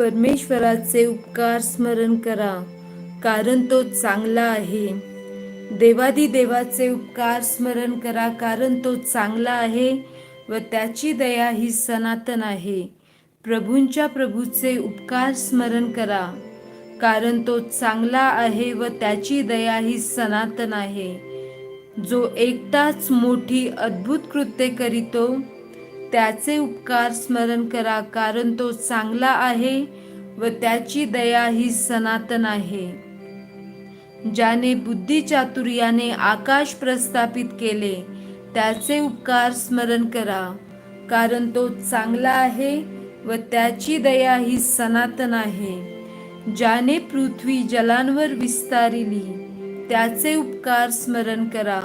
परमेश्वराचे उपकार स्मरण करा कारण तो चांगला आहे. देवादी देवाचे उपकार स्मरण करा कारण तो चांगला आहे व त्याची दया ही सनातन आहे. प्रभूंच्या प्रभूचे उपकार स्मरण करा कारण तो चांगला आहे व त्याची दया ही सनातन आहे. जो एकटाच मोठी अद्भुत कृत्य करीतो त्याचे उपकार स्मरण करा कारण तो चांगला आहे व त्याची दया ही सनातन आहे. ज्याने बुद्धी चातुर्याने आकाश प्रस्थापित केले त्याचे उपकार स्मरण करा कारण तो चांगला आहे व त्याची दया ही सनातन आहे. ज्याने पृथ्वी जलांवर विस्तारिली त्याचे उपकार स्मरण करा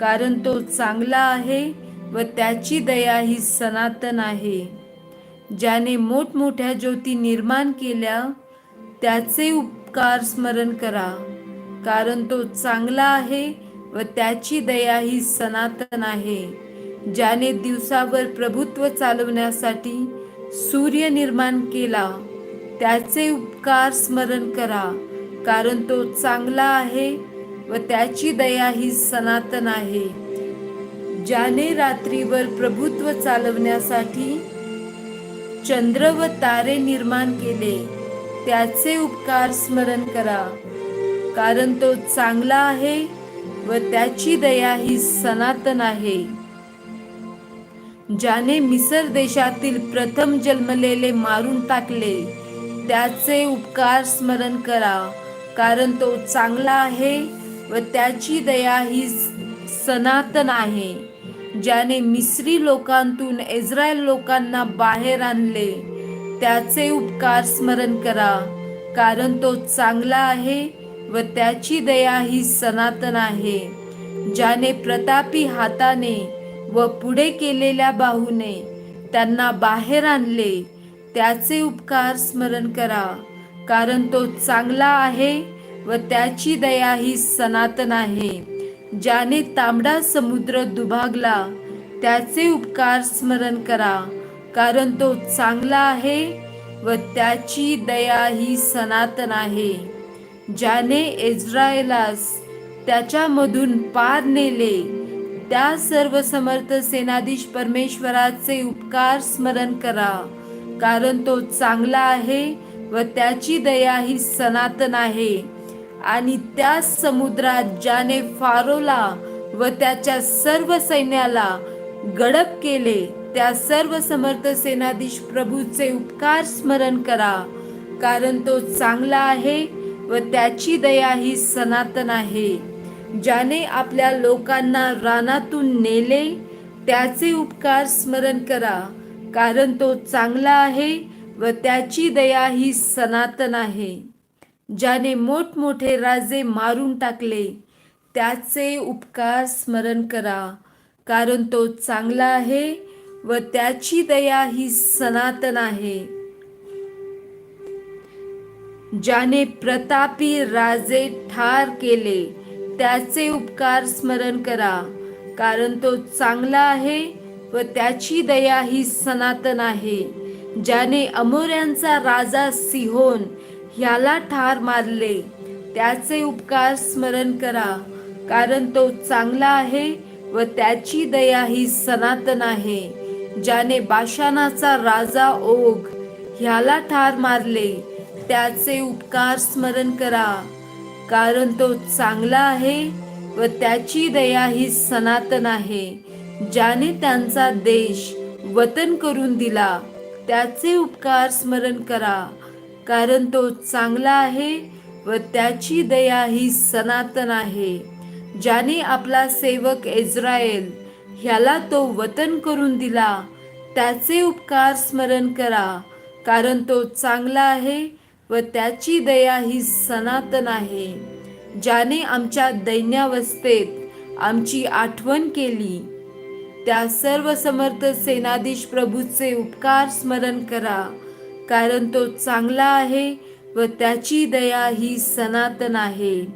कारण तो चांगला आहे व त्याची दया ही सनातन आहे. ज्याने मोठमोठ्या ज्योती निर्माण केल्या त्याचे उपकार स्मरण करा. कारण तो चांगला आहे व त्याची दया ही सनातन आहे. ज्याने दिवसावर प्रभुत्व चालवण्यासाठी सूर्य निर्माण केला त्याचे उपकार स्मरण करा. कारण तो चांगला आहे व त्याची दया ही सनातन आहे. ज्याने रात्रीवर प्रभुत्व चालवण्यासाठी चंद्र व तारे निर्माण केले त्याचे उपकार स्मरण करा. कारण तो चांगला आहे व त्याची दया ही सनातन आहे. ज्याने मिसर देशातील प्रथम जन्मलेले मारून टाकले त्याचे उपकार स्मरण करा. कारण तो चांगला आहे व त्याची दया ही सनातन आहे. ज्याने मिस्री लोकांतून इस्रायल लोकांना बाहेर आणले त्याचे उपकार स्मरण करा कारण तो चांगला आहे व त्याची दया ही सनातन आहे ज्याने प्रतापी हाताने व पुढे केलेल्या बाहूने त्यांना बाहेर आणले त्याचे उपकार स्मरण करा कारण तो चांगला आहे व त्याची दया ही सनातन आहे. ज्याने तांबडा समुद्र दुभागला त्याचे उपकार स्मरण करा कारण तो चांगला आहे व त्याची दया ही सनातन आहे. ज्याने इस्रायलास त्याच्यामधून पार नेले त्या सर्व समर्थ सेनाधीश परमेश्वराचे उपकार स्मरण करा कारण तो चांगला आहे व त्याची दया ही सनातन आहे. आणि त्या समुद्रात ज्याने फारोला व त्याच्या सर्व सैन्याला गडप केले त्या सर्व समर्थ सेनाधीश प्रभूचे उपकार स्मरण करा कारण तो चांगला आहे व त्याची दया ही सनातन आहे. ज्याने आपल्या लोकांना रानातून नेले त्याचे उपकार स्मरण करा कारण तो चांगला आहे व त्याची दया ही सनातन आहे. ज्याने मोठमोठे राजे मारून टाकले त्याचे उपकार स्मरण करा कारण तो चांगला आहे व त्याची दया ही सनातन आहे. ज्याने प्रतापी राजे ठार केले त्याचे उपकार स्मरण करा कारण तो चांगला आहे व त्याची दया ही सनातन आहे. ज्याने अमोऱ्यांचा राजा सिहोन ह्याला ठार मारले. त्याचे उपकार स्मरण करा कारण तो चांगला आहे व त्याची दया ही सनातन आहे. ज्याने बाशानाचा राजा ओघ ह्याला ठार मारले त्याचे उपकार स्मरण करा कारण तो चांगला आहे व त्याची दया ही सनातन आहे. ज्याने त्यांचा देश वतन करून दिला त्याचे उपकार स्मरण करा. कारण तो चांगला आहे व त्याची दया ही सनातन आहे. ज्याने आपला सेवक इस्रायल ह्याला तो वतन करून दिला त्याचे उपकार स्मरण करा. कारण तो चांगला आहे व त्याची दया ही सनातन आहे. ज्याने आमच्या दैन्यावस्थेत आमची आठवण केली त्या सर्व समर्थ सेनाधीश प्रभूचे उपकार स्मरण करा. कारण तो चांगला आहे व त्याची दया ही सनातन आहे.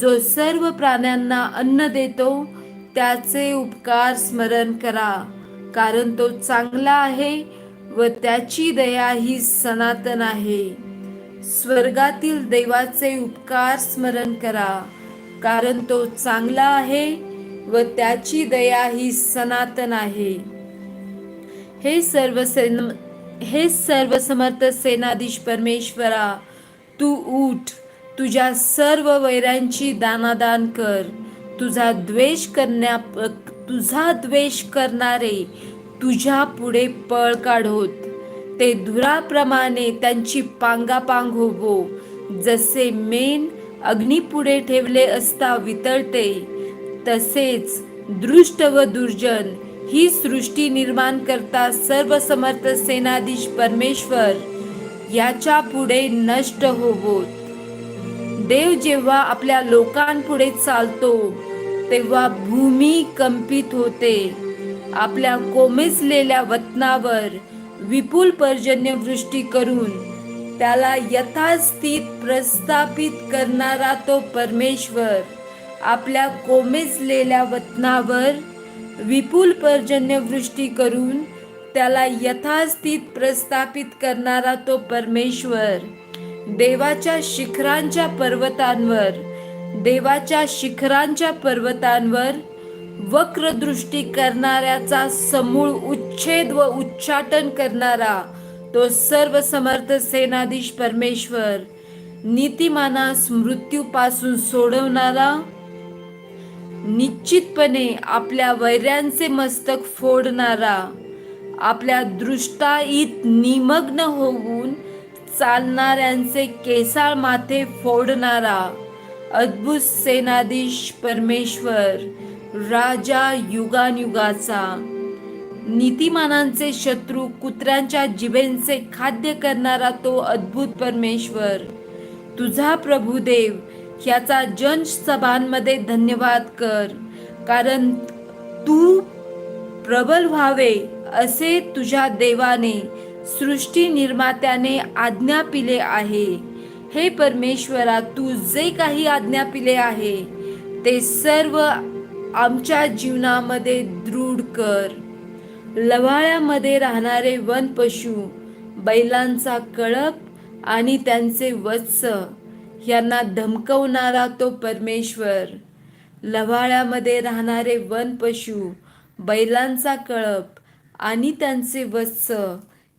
जो सर्व प्राण्यांना अन्न देतो त्याचे उपकार स्मरण करा. कारण तो चांगला आहे व त्याची दया ही सनातन आहे. स्वर्गातील देवाचे उपकार स्मरण करा. कारण तो चांगला आहे व त्याची दया ही सनातन आहे. हे सर्व हे सर्व समर्थ सेनाधीश परमेश्वरा तू उठ तुझ्या सर्व वैरांची दानादान कर. तुझा द्वेष करण्या तुझा द्वेष करणारे तुझ्या पुढे पळ काढोत. ते धुराप्रमाणे त्यांची पांगापांग होवो. जसे मेन अग्नीपुढे ठेवले असता वितळते तसेच दृष्ट व दुर्जन ही सृष्टी निर्माण करता सर्व समर्थ सेनाधीश परमेश्वर याच्यापुढे नष्ट होवोत. देव जेव्हा आपल्या लोकांपुढे चालतो तेव्हा भूमी कंपित होते. आपल्या कोमेसलेल्या वतनावर विपुल पर्जन्यवृष्टी करून त्याला यथास्थित प्रस्थापित करणारा तो परमेश्वर आपल्या कोमेसलेल्या वतनावर विपुल पर्जन्यवृष्टी करून त्याला यथास्थित प्रस्थापित करणारा तो परमेश्वर. देवाच्या शिखरांच्या पर्वतांवर देवाच्या शिखरांच्या पर्वतांवर वक्रदृष्टी करणाऱ्याचा समूळ उच्छेद व उच्चाटन करणारा तो सर्व समर्थ सेनाधीश परमेश्वर नीतिमानास मृत्यूपासून सोडवणारा निश्चितपणे आपल्या वैऱ्यांचे मस्तक फोडणारा आपल्या दृष्टाईत निमग्न होऊन चालणाऱ्यांचे केसाळ माथे फोडणारा अद्भुत सेनाधीश परमेश्वर राजा युगानयुगाचा नीतिमानांचे शत्रू कुत्र्यांच्या जिभेंचे खाद्य करणारा तो अद्भुत परमेश्वर. तुझा प्रभुदेव ह्याचा जनसभांमध्ये धन्यवाद कर. कारण तू प्रबल व्हावे असे तुझ्या देवाने सृष्टी निर्मात्याने आज्ञा पिले आहे. हे परमेश्वरा तू जे काही आज्ञा पिले आहे ते सर्व आमच्या जीवनामध्ये दृढ कर. लवाळ्यामध्ये राहणारे वन पशु बैलांचा कळप आणि त्यांचे वत्स यांना धमकवणारा तो परमेश्वर. लवाळ्यामध्ये राहणारे वन पशु बैलांचा कळप आणि त्यांचे वत्स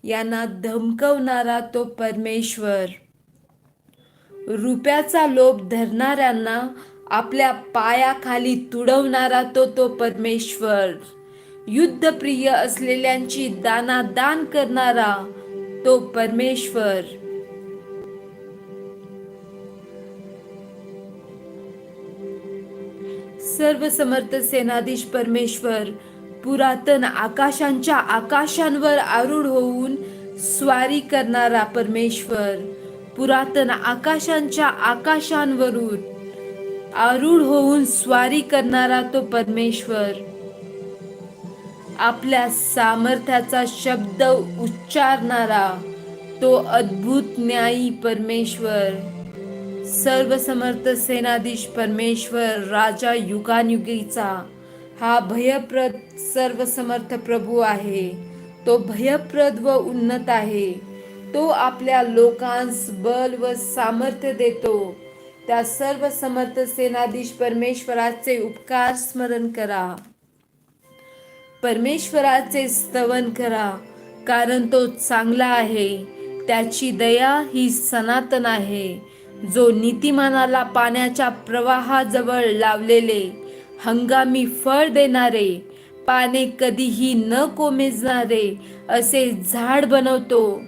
यांना धमकवणारा तो परमेश्वर. रुपयाचा लोभ धरणाऱ्यांना आपल्या पायाखाली तुडवणारा तो तो परमेश्वर. युद्धप्रिय असलेल्यांची दानादान करणारा तो परमेश्वर. सर्व समर्थ सेनाधीश परमेश्वर पुरातन आकाशांच्या आकाशांवर आरूढ होऊन स्वारी करणारा परमेश्वर पुरातन आकाशांच्या आकाशांवरून आरूढ होऊन स्वारी करणारा तो परमेश्वर. आपल्या सामर्थ्याचा शब्द उच्चारणारा तो अद्भुत न्यायी परमेश्वर. सर्व समर्थ सेनाधीश परमेश्वर राजा युगानयुगीचा हा भयप्रद सर्व समर्थ प्रभू आहे. तो भयप्रद व उन्नत आहे. तो आपल्या लोकांस बल व सामर्थ्य देतो. त्या सर्व समर्थ सेनाधीश परमेश्वराचे उपकार स्मरण करा. परमेश्वराचे स्तवन करा कारण तो चांगला आहे. त्याची दया ही सनातन आहे. जो नीतिमानाला पाण्याच्या प्रवाहाजवळ लावलेले हंगामी फळ देणारे पाने कधीही न कोमेजणारे असे झाड बनवतो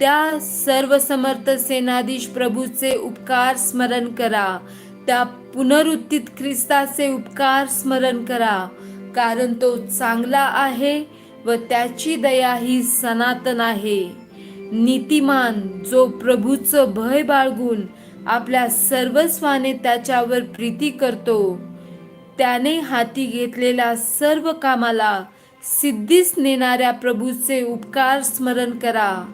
त्या सर्व समर्थ सेनाधीश प्रभूचे उपकार स्मरण करा त्या पुनरुत्थित ख्रिस्ताचे उपकार स्मरण करा कारण तो चांगला आहे व त्याची दया ही सनातन आहे. नीतिमान जो प्रभूचं भय बाळगून आपल्या सर्वस्वाने त्याच्यावर प्रीती करतो. त्याने हाती घेतलेल्या सर्व कामाला सिद्धीस नेणाऱ्या प्रभूचे उपकार स्मरण करा.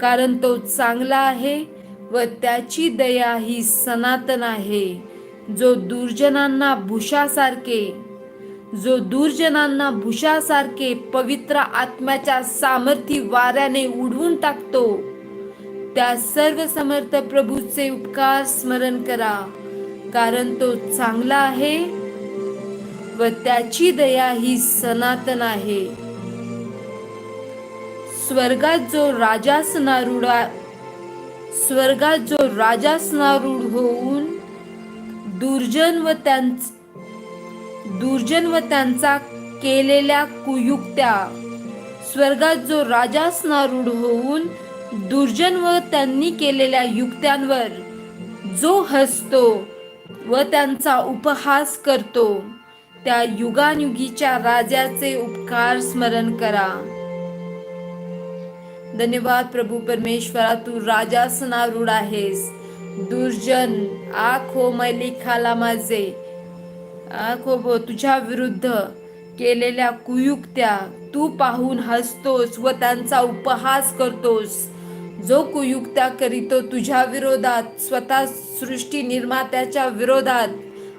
कारण तो चांगला आहे व त्याची दया ही सनातन आहे. जो दुर्जनांना भुषासारखे जो दुर्जनांना भुषासारखे पवित्र आत्म्याच्या सामर्थी वाऱ्याने उडवून टाकतो त्या सर्व समर्थ प्रभूचे उपकार स्मरण करा कारण तो चांगला आहे व त्याची दया ही सनातन आहे. स्वर्गात जो राजासनारूढा स्वर्गात जो राजासनारूढ होऊन दुर्जन व त्यांच दुर्जन व त्यांचा केलेल्या कुयुक्त्या स्वर्गात जो राजासनारूढ होऊन दुर्जन व त्यांनी केलेल्या युक्त्यांवर जो हसतो व त्यांचा उपहास करतो त्या युगानुगीच्या राजाचे उपकार स्मरण करा. धन्यवाद प्रभू परमेश्वरा तू राजासनारूढ आहेस. दुर्जन आख हो मैली खाला माझे. आखो हो भो तुझ्या विरुद्ध केलेल्या कुयुक्त्या तू पाहून हसतोस व त्यांचा उपहास करतोस. जो कुयुक्त्या करीतो तुझ्या विरोधात स्वतः सृष्टी निर्मात्याच्या विरोधात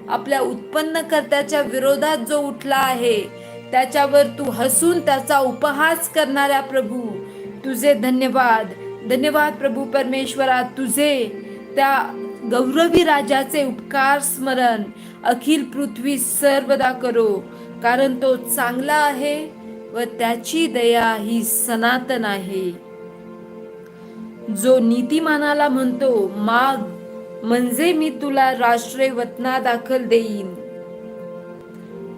आपल्या उत्पन्नकर्त्याच्या विरोधात जो उठला आहे त्याच्यावर तू हसून त्याचा उपहास करणाऱ्या प्रभू तुझे धन्यवाद. धन्यवाद प्रभू परमेश्वरा तुझे त्या गौरवी राजाचे उपकार स्मरण अखिल पृथ्वी सर्वदा करो कारण तो चांगला आहे व त्याची दया ही सनातन आहे. जो नीतिमानाला म्हणतो माग म्हणजे मी तुला राष्ट्रीय वतना दाखल देईन.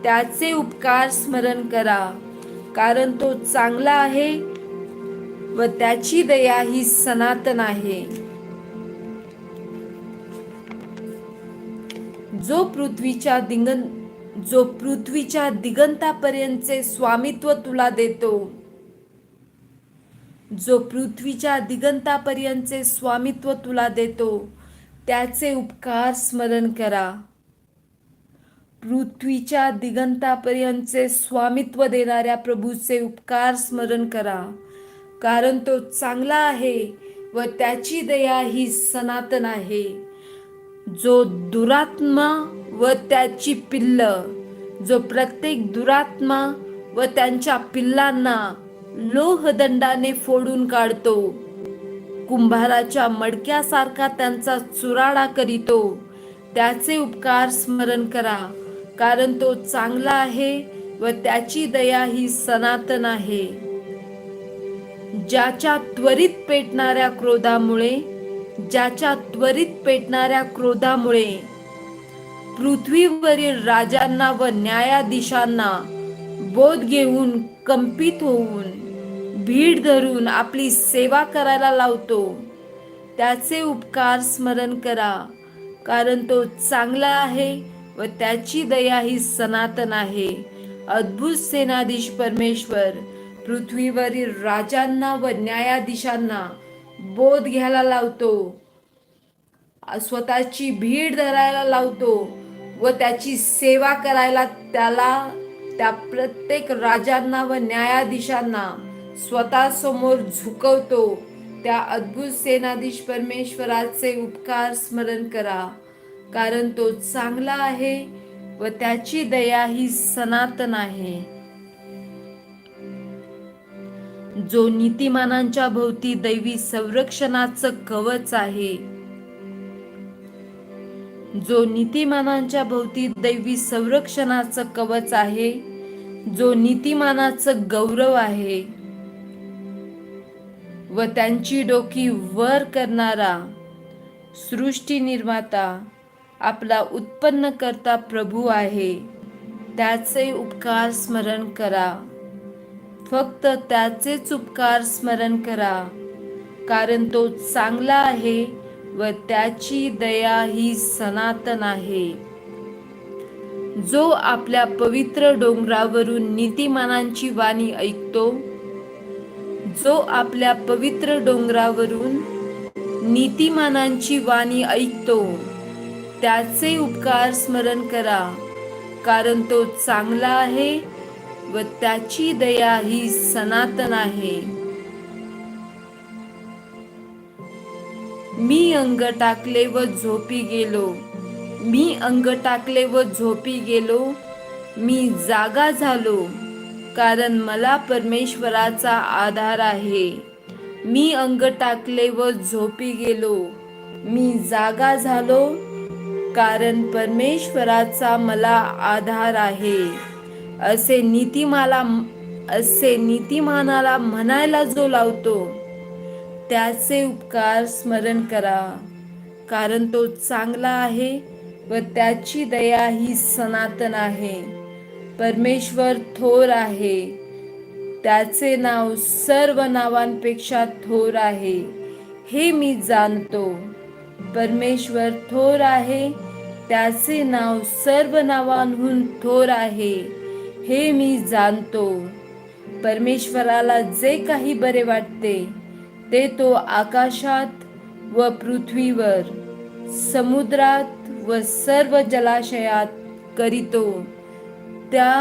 त्याचे उपकार स्मरण करा कारण तो चांगला आहे व त्याची दया ही सनातन आहे. जो पृथ्वीच्या दिगं जो पृथ्वीच्या दिगंतापर्यंतचे स्वामित्व तुला देतो जो पृथ्वीच्या दिगंतापर्यंतचे स्वामित्व तुला देतो त्याचे उपकार स्मरण करा. पृथ्वीच्या दिगंतापर्यंतचे स्वामित्व देणाऱ्या प्रभूचे उपकार स्मरण करा कारण तो चांगला आहे व त्याची दया ही सनातन आहे. जो दुरात्मा व त्याची पिल्ल जो प्रत्येक दुरात्मा व त्यांच्या पिल्लांना लोहदंडाने फोडून काढतो. कुंभाराच्या मडक्यासारखा त्यांचा चुराडा करीतो. त्याचे उपकार स्मरण करा कारण तो चांगला आहे व त्याची दया ही सनातन आहे. ज्याच्या त्वरित पेटणाऱ्या क्रोधामुळे ज्याच्या त्वरित पेटणाऱ्या क्रोधामुळे पृथ्वीवरील राजांना व न्यायाधीशांना बोध घेऊन कंपित होऊन भीड धरून आपली सेवा करायला लावतो. त्याचे उपकार स्मरण करा कारण तो चांगला आहे व त्याची दया ही सनातन आहे. अद्भुत सेनाधीश परमेश्वर पृथ्वीवरील राजांना व न्यायाधीशांना बोध घ्यायला लावतो. स्वतःची भीड धरायला लावतो व त्याची सेवा करायला त्याला त्या प्रत्येक राजांना व न्यायाधीशांना स्वतः समोर झुकवतो. त्या अद्भुत सेनाधीश परमेश्वराचे उपकार स्मरण करा. कारण तो चांगला आहे व त्याची दया ही सनातन आहे. जो नीतिमानांच्या भोवती दैवी संरक्षणाचं कवच आहे जो नीतिमानांच्या भोवती दैवी संरक्षणाचं कवच आहे जो नीतिमानाचं गौरव आहे व त्यांची डोकी वर करणारा सृष्टी निर्माता आपला उत्पन्न करता प्रभू आहे. त्याचे उपकार स्मरण करा. फक्त त्याचेच उपकार स्मरण करा. कारण तो चांगला आहे व त्याची दया ही सनातन आहे. जो आपल्या पवित्र डोंगरावरून नीतिमानांची वाणी ऐकतो जो आपल्या पवित्र डोंगरावरून नीतिमानांची वाणी ऐकतो त्याचे उपकार स्मरण करा कारण तो चांगला आहे व त्याची दया ही सनातन आहे. मी अंग टाकले व झोपी गेलो. मी अंग टाकले व झोपी गेलो. मी जागा झालो कारण मला परमेश्वराचा आधार आहे. मी अंग टाकले व झोपी गेलो. मी जागा झालो कारण परमेश्वराचा मला आधार आहे. असे नीतिमाला असे नीतिमानाला म्हणायला जो लावतो त्याचे उपकार स्मरण करा. कारण तो चांगला आहे व त्याची दया ही सनातन आहे. परमेश्वर थोर आहे. त्याचे नाव सर्व नावांपेक्षा थोर आहे. हे मी जाणतो. परमेश्वर थोर आहे. त्याचे नाव सर्व नावांहून थोर आहे. हे मी जाणतो. परमेश्वराला जे काही बरे वाटते ते तो आकाशात व पृथ्वीवर समुद्रात व सर्व जलाशयात करीतो. त्या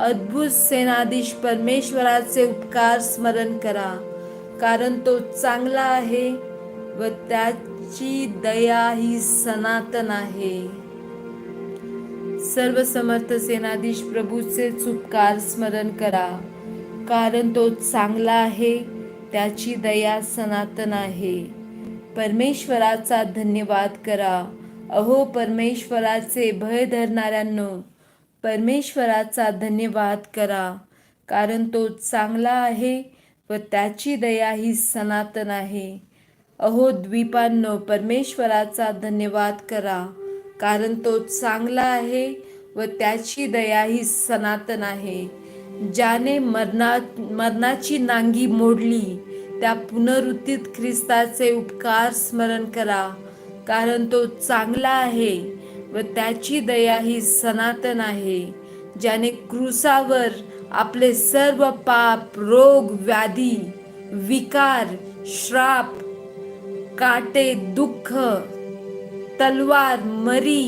अद्भुत सेनाधीश परमेश्वराचे उपकार स्मरण करा कारण तो चांगला आहे व त्याची दया ही सनातन आहे. सर्व समर्थ सेनाधीश प्रभूचे उपकार स्मरण करा कारण तो चांगला आहे त्याची दया सनातन आहे. परमेश्वराचा धन्यवाद करा. अहो परमेश्वराचे भय धरणाऱ्यांनो परमेश्वराचा धन्यवाद करा. कारण तो चांगला आहे व त्याची दया ही सनातन आहे. अहो द्वीपांनो परमेश्वराचा धन्यवाद करा. कारण तो चांगला आहे व त्याची दया ही सनातन आहे. ज्याने मरणा मरणाची नांगी मोडली त्या पुनरुत्थित ख्रिस्ताचे उपकार स्मरण करा कारण तो चांगला आहे व त्याची दया ही सनातन आहे ज्याने क्रुसावर आपले सर्व पाप रोग व्याधी विकार श्राप काटे दुःख तलवार मरी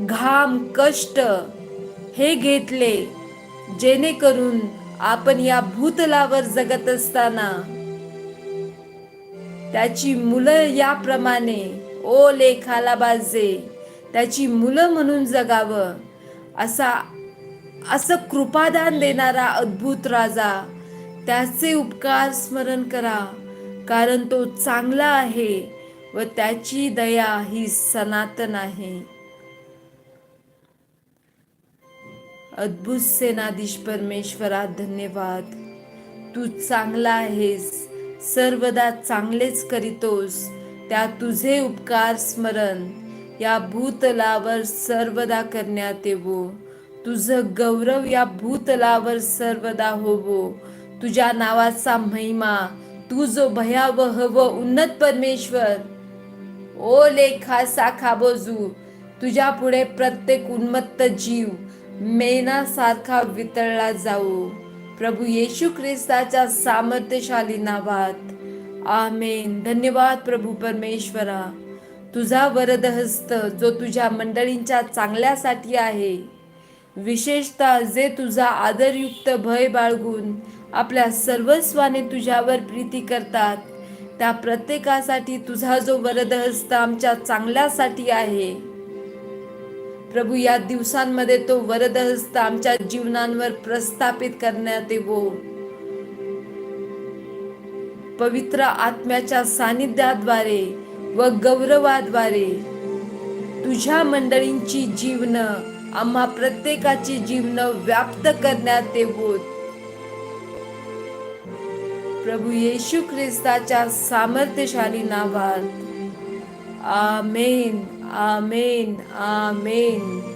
घाम कष्ट हे घेतले जेणेकरून आपण या भूतलावर जगत असताना त्याची मुलं याप्रमाणे ओ लेखाला बाजे त्याची मुलं म्हणून जगावं असा असं कृपादान देणारा अद्भुत राजा त्याचे उपकार स्मरण करा कारण तो चांगला आहे व त्याची दया ही सनातन आहे. अद्भुत सेनाधीश परमेश्वरा धन्यवाद. तू चांगला आहेस. सर्वदा चांगलेच करीतोस. त्या तुझे उपकार स्मरण. या भूतलावर सर्वदा करण्यात येवो. तुझं गौरव या भूतलावर सर्वदा होवो. तुझ्या नावाचा महिमा तू जो भयावह व उन्नत परमेश्वर. ओ लेखा साखा बोजू तुझ्या पुढे प्रत्येक उन्मत्त जीव मेनासारखा वितळला जाऊ. प्रभू येशू ख्रिस्ताच्या सामर्थ्यशाली नावात. आमेन. धन्यवाद प्रभू परमेश्वरा. तुझा वरदहस्त जो तुझ्या मंडळींच्या चांगल्यासाठी आहे. विशेषतः जे तुझा आदरयुक्त भय बाळगून आपल्या सर्वस्वाने तुझ्यावर प्रीती करतात त्या प्रत्येकासाठी तुझा जो वरदहस्त आमच्या चांगल्यासाठी आहे. प्रभू या दिवसांमध्ये तो वरदहस्त आमच्या जीवनांवर प्रस्थापित करण्यात येवो. पवित्र आत्म्याच्या सानिध्याद्वारे व गौरवाद्वारे तुझ्या मंडळींची जीवन आम्हा प्रत्येकाची जीवन व्याप्त करण्यात येवोत प्रभू येशू ख्रिस्ताच्या सामर्थ्यशाली नावात. आमेन. आमेन आमेन